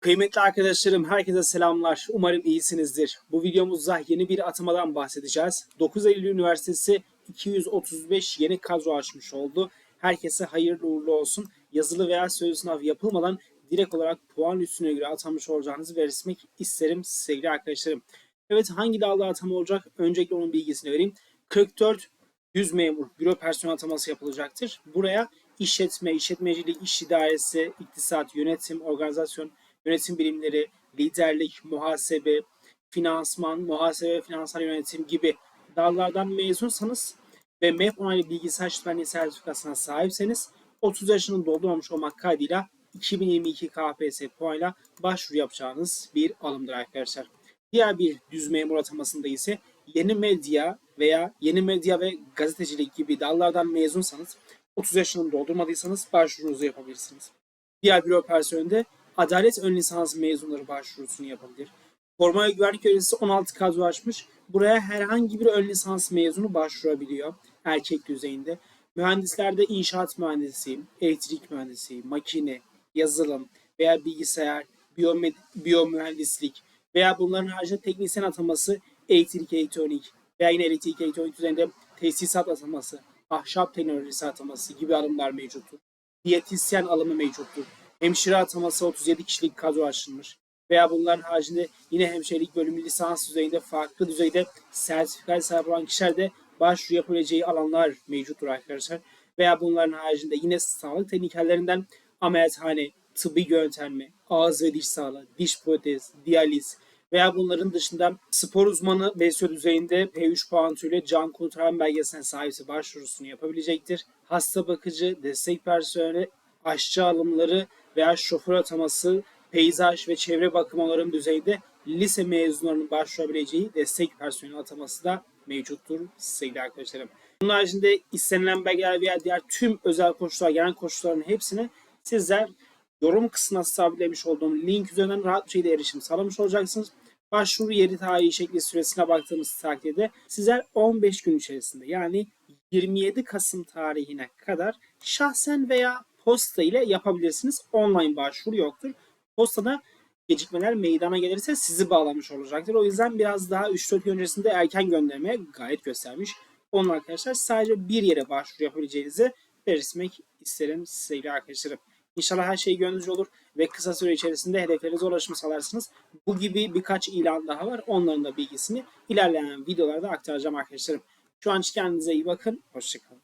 Kıymetli arkadaşlarım, herkese selamlar. Umarım iyisinizdir. Bu videomuzda yeni bir atamadan bahsedeceğiz. 9 Eylül Üniversitesi 235 yeni kadro açmış oldu. Herkese hayırlı uğurlu olsun. Yazılı veya sözlü sınav yapılmadan direkt olarak puan üstüne göre atanmış olacağınızı belirtmek isterim sevgili arkadaşlarım. Evet hangi dalda atama olacak? Öncelikle onun bilgisini vereyim. 44 100 memur büro personel ataması yapılacaktır. Buraya işletme, işletmecilik, iş idaresi, iktisat, yönetim, organizasyon, yönetim bilimleri, liderlik, muhasebe, finansman, muhasebe ve finansal yönetim gibi dallardan mezunsanız ve MEP onaylı bilgisayar işletmenliği sertifikasına sahipseniz 30 yaşını doldurmamış olmak kaydıyla 2022 KPSS puanıyla başvuru yapacağınız bir alımdır arkadaşlar. Diğer bir düz memur atamasında ise yeni medya veya yeni medya ve gazetecilik gibi dallardan mezunsanız 30 yaşını doldurmadıysanız başvurunuzu yapabilirsiniz. Diğer büro personelinde adalet ön lisans mezunları başvurusunu yapabilir. Koruma ve güvenlik görevlisi 16 kadro açmış. Buraya herhangi bir ön lisans mezunu başvurabiliyor erkek düzeyinde. Mühendislerde inşaat mühendisi, elektrik mühendisi, makine, yazılım veya bilgisayar, biyomed, biyomühendislik veya bunların haricinde teknisyen ataması, elektrik elektronik veya yine elektrik elektronik düzeyinde tesisat ataması, ahşap teknolojisi ataması gibi alımlar mevcuttur. Diyetisyen alımı mevcuttur. Hemşire ataması 37 kişilik kadro açılmış. Veya bunların haricinde yine hemşirelik bölümü lisans düzeyinde farklı düzeyde sertifika sahip olan kişiler de başvuru yapabileceği alanlar mevcuttur arkadaşlar. Veya bunların haricinde yine sağlık teknikerlerinden ameliyathane, tıbbi yöntemli, ağız ve diş sağlığı, diş protez, diyaliz veya bunların dışında spor uzmanı BSO düzeyinde P3 puan türüyle can kurtaran belgesine sahipse başvurusunu yapabilecektir. Hasta bakıcı, destek personeli, aşçı alımları veya şoför ataması, peyzaj ve çevre bakım düzeyinde lise mezunlarının başvurabileceği destek personeli ataması da mevcuttur sevgili arkadaşlarım. Bunun haricinde istenilen belgeler veya diğer tüm özel koşullar, genel koşulların hepsini sizler yorum kısmına sabitlemiş olduğum link üzerinden rahat bir şekilde erişim sağlamış olacaksınız. Başvuru yeri tarihi şekli süresine baktığımız takdirde sizler 15 gün içerisinde yani 27 Kasım tarihine kadar şahsen veya posta ile yapabilirsiniz. Online başvuru yoktur. Postada gecikmeler meydana gelirse sizi bağlamış olacaktır. O yüzden biraz daha 3-4 gün öncesinde erken göndermeye gayet göstermiş. Onun arkadaşlar sadece bir yere başvuru yapabileceğinizi belirtmek isterim sevgili arkadaşlarım. İnşallah her şey gönlünüzce olur ve kısa süre içerisinde hedeflerinize ulaşma sağlarsınız. Bu gibi birkaç ilan daha var. Onların da bilgisini ilerleyen videolarda aktaracağım arkadaşlarım. Şu an kendinize iyi bakın. Hoşçakalın.